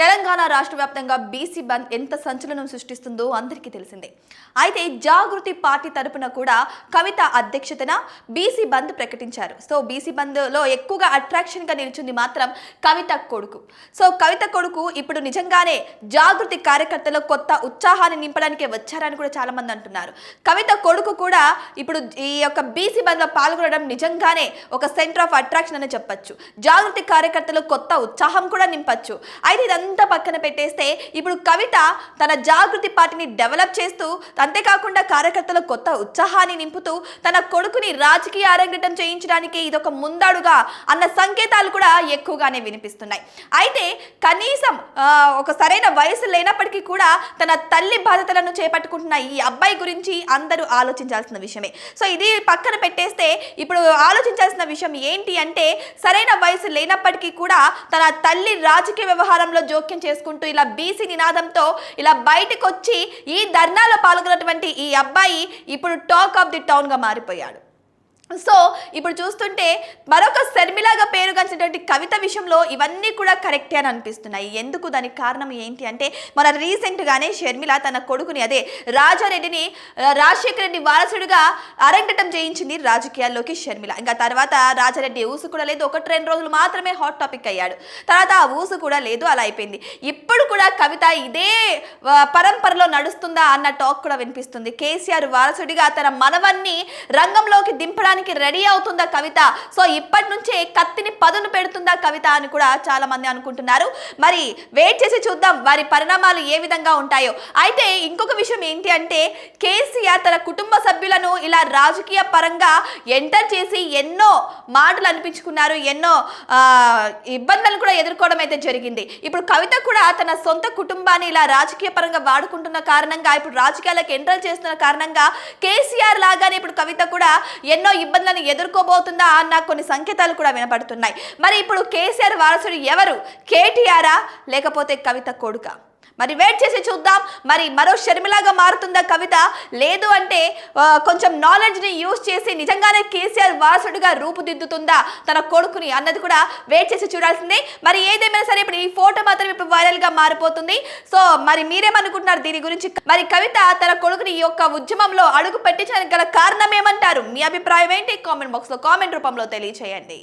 తెలంగాణ రాష్ట్ర వ్యాప్తంగా బీసీ బంద్ ఎంత సంచలనం సృష్టిస్తుందో అందరికీ తెలిసిందే. అయితే జాగృతి పార్టీ తరపున కూడా కవిత అధ్యక్షతన బీసీ బంద్ ప్రకటించారు. సో బీసీ బంద్లో ఎక్కువగా అట్రాక్షన్గా నిలిచింది మాత్రం కవిత కొడుకు. సో కవిత కొడుకు ఇప్పుడు నిజంగానే జాగృతి కార్యకర్తలు కొత్త ఉత్సాహాన్ని నింపడానికి వచ్చారని కూడా చాలా మంది అంటున్నారు. కవిత కొడుకు కూడా ఇప్పుడు ఈ యొక్క బీసీ బంద్లో పాల్గొనడం నిజంగానే ఒక సెంటర్ ఆఫ్ అట్రాక్షన్ అని చెప్పొచ్చు. జాగృతి కార్యకర్తలు కొత్త ఉత్సాహం కూడా నింపచ్చు. అయితే ఇదంతా పక్కన పెట్టేస్తే ఇప్పుడు కవిత తన జాగృతి పార్టీని డెవలప్ చేస్తూ అంతేకాకుండా కార్యకర్తల కొత్త ఉత్సాహాన్ని నింపుతూ తన కొడుకుని రాజకీయ అరంగటం చేయించడానికి ఇదొక ముందడుగా అన్న సంకేతాలు కూడా ఎక్కువగానే వినిపిస్తున్నాయి. అయితే కనీసం ఒక సరైన వయసు లేనప్పటికీ కూడా తన తల్లి బాధ్యతలను చేపట్టుకుంటున్న ఈ అబ్బాయి గురించి అందరూ ఆలోచించాల్సిన విషయమే. సో ఇది పక్కన పెట్టేస్తే ఇప్పుడు ఆలోచించాల్సిన విషయం ఏంటి అంటే సరైన వయసు లేనప్పటికీ కూడా తన తల్లి రాజకీయ వ్యవహారంలో జోక్యం చేసుకుంటూ ఇలా బీసీ నినాదంతో ఇలా బయటకు వచ్చి ఈ ధర్నాలో పాల్గొన్నటువంటి ఈ అబ్బాయి ఇప్పుడు టాక్ ఆఫ్ ది టౌన్గా మారిపోయాడు. సో ఇప్పుడు చూస్తుంటే మరొక శర్మిలాగా పేరుగాంచినటువంటి కవిత విషయంలో ఇవన్నీ కూడా కరెక్టే అని అనిపిస్తున్నాయి. ఎందుకు దానికి కారణం ఏంటి అంటే మన రీసెంట్గానే షర్మిల తన కొడుకుని అదే రాజారెడ్డిని రాజశేఖర రెడ్డి వారసుడిగా అరంగటం చేయించింది రాజకీయాల్లోకి షర్మిల ఇంకా తర్వాత రాజారెడ్డి ఊసు కూడా లేదు. ఒకటి రెండు రోజులు మాత్రమే హాట్ టాపిక్ అయ్యాడు. తర్వాత ఆ ఊసు కూడా లేదు అలా అయిపోయింది. ఇప్పుడు కూడా కవిత ఇదే పరంపరలో నడుస్తుందా అన్న టాక్ కూడా వినిపిస్తుంది. కేసీఆర్ వారసుడిగా తన మనవన్ని రంగంలోకి దింపడానికి రెడీ అవుతుందా కవిత? సో ఇప్పటి నుంచే కత్తిని పదును పెడుతుందా కవిత అని కూడా చాలా మంది అనుకుంటున్నారు. మరి వెయిట్ చేసి చూద్దాం వారి పరిణామాలు ఏ విధంగా ఉంటాయో. అయితే ఇంకొక విషయం ఏంటి అంటే కేసీఆర్ తన కుటుంబ సభ్యులను ఇలా రాజకీయ పరంగా ఎంటర్ చేసి ఎన్నో మాటలు అనిపించుకున్నారు ఎన్నో ఇబ్బందులను కూడా ఎదుర్కోవడం అయితే జరిగింది. ఇప్పుడు కవిత కూడా తన సొంత కుటుంబాన్ని ఇలా రాజకీయ పరంగా వాడుకుంటున్న కారణంగా ఇప్పుడు రాజకీయాలకు ఎంటర్ చేస్తున్న కారణంగా కేసీఆర్ లాగానే ఇప్పుడు కవిత కూడా ఎన్నో ఇబ్బందులను ఎదుర్కోబోతుందా అన్న కొన్ని సంకేతాలు కూడా వినపడుతున్నాయి. మరి ఇప్పుడు కేసీఆర్ వారసుడు ఎవరు? కేటీఆరా? లేకపోతే కవిత కొడుక? మరి వెయిట్ చేసి చూద్దాం. మరి మరో షర్మిలాగా మారుతుందా కవిత? లేదు అంటే కొంచెం నాలెడ్జ్ని యూజ్ చేసి నిజంగానే కేసీఆర్ వారసుడిగా రూపుదిద్దుతుందా తన కొడుకుని అన్నది కూడా వెయిట్ చేసి చూడాల్సిందే. మరి ఏదేమైనా సరే ఇప్పుడు ఈ ఫోటో మాత్రం ఇప్పుడు వైరల్గా మారిపోతుంది. సో మరి మీరేమనుకుంటున్నారు దీని గురించి? మరి కవిత తన కొడుకుని ఈ యొక్క ఉద్యమంలో అడుగు పెట్టించడానికి గల కారణం ఏమంటారు? మీ అభిప్రాయం ఏంటి? కామెంట్ బాక్స్లో కామెంట్ రూపంలో తెలియచేయండి.